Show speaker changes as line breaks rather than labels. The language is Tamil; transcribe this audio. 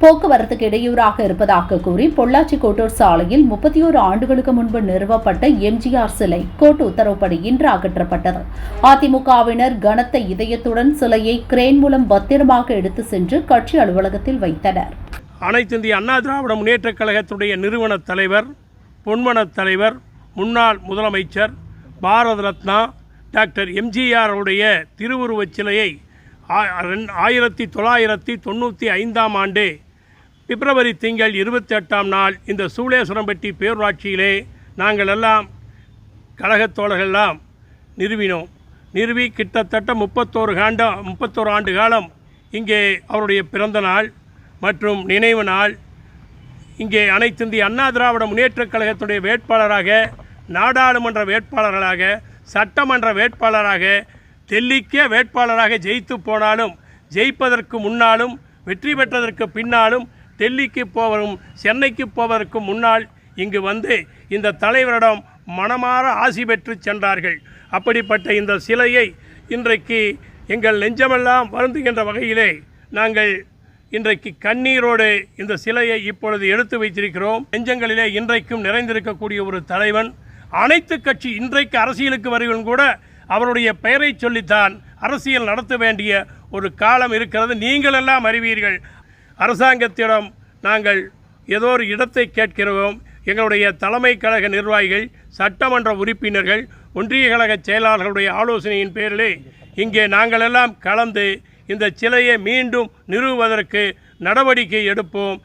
போக்குவரத்துக்கு இடையூறாக இருப்பதாக கூறி பொள்ளாச்சி கோட்டூர் சாலையில் முப்பத்தி ஓரு ஆண்டுகளுக்கு முன்பு நிறுவப்பட்ட எம்ஜிஆர் சிலை கோர்ட் உத்தரவுப்படி இன்று அகற்றப்பட்டது. அதிமுகவினர் கனத்த இதயத்துடன் சிலையை கிரேன் மூலம் பத்திரமாக எடுத்து சென்று கட்சி அலுவலகத்தில் வைத்தனர்.
அனைத்து இந்திய அண்ணா திராவிட முன்னேற்றக் கழகத்துடைய நிறுவன தலைவர் பொன்மனத் தலைவர் முன்னாள் முதலமைச்சர் பாரத ரத்னா டாக்டர் எம்ஜிஆர் உடைய திருவுருவச் சிலையை ஆ- ஆயிரத்தி தொள்ளாயிரத்தி தொண்ணூற்றி ஐந்தாம் ஆண்டு பிப்ரவரி திங்கள் இருபத்தி எட்டாம் நாள் இந்த சூளேஸ்வரம்பட்டி பேரூராட்சியிலே நாங்கள் எல்லாம் கழகத் தோழர்களெல்லாம் நிறுவினோம். நிறுவி கிட்டத்தட்ட முப்பத்தோரு காண்டம் முப்பத்தோரு ஆண்டு காலம் இங்கே அவருடைய பிறந்த நாள் மற்றும் நினைவு நாள். இங்கே அனைத்து இந்திய அண்ணா திராவிட முன்னேற்றக் கழகத்துடைய வேட்பாளராக நாடாளுமன்ற வேட்பாளர்களாக சட்டமன்ற வேட்பாளராக டெல்லிக்கே வேட்பாளராக ஜெயித்து போனாலும் ஜெயிப்பதற்கு முன்னாலும் வெற்றி பெற்றதற்கு பின்னாலும் டெல்லிக்கு போவதும் சென்னைக்கு போவதற்கு முன்னால் இங்கு வந்து இந்த தலைவரிடம் மனமாற ஆசி பெற்று சென்றார்கள். அப்படிப்பட்ட இந்த சிலையை இன்றைக்கு எங்கள் நெஞ்சமெல்லாம் வருந்துகின்ற வகையிலே நாங்கள் இன்றைக்கு கண்ணீரோடு இந்த சிலையை இப்பொழுது எடுத்து வைத்திருக்கிறோம். நெஞ்சங்களிலே இன்றைக்கும் நிறைந்திருக்கக்கூடிய ஒரு தலைவன் அனைத்து கட்சி இன்றைக்கு அரசியலுக்கு வருவன் கூட அவருடைய பெயரை சொல்லித்தான் அரசியல் நடத்த வேண்டிய ஒரு காலம் இருக்கிறது. நீங்களெல்லாம் அறிவீர்கள் அரசாங்கத்திடம் நாங்கள் ஏதோ ஒரு இடத்தை கேட்கிறோம். எங்களுடைய தலைமை கழக நிர்வாகிகள் சட்டமன்ற உறுப்பினர்கள் ஒன்றிய கழக செயலாளர்களுடைய ஆலோசனையின் பேரிலே இங்கே நாங்களெல்லாம் கலந்து இந்த சிலையை மீண்டும் நிறுவுவதற்கு நடவடிக்கை எடுப்போம்.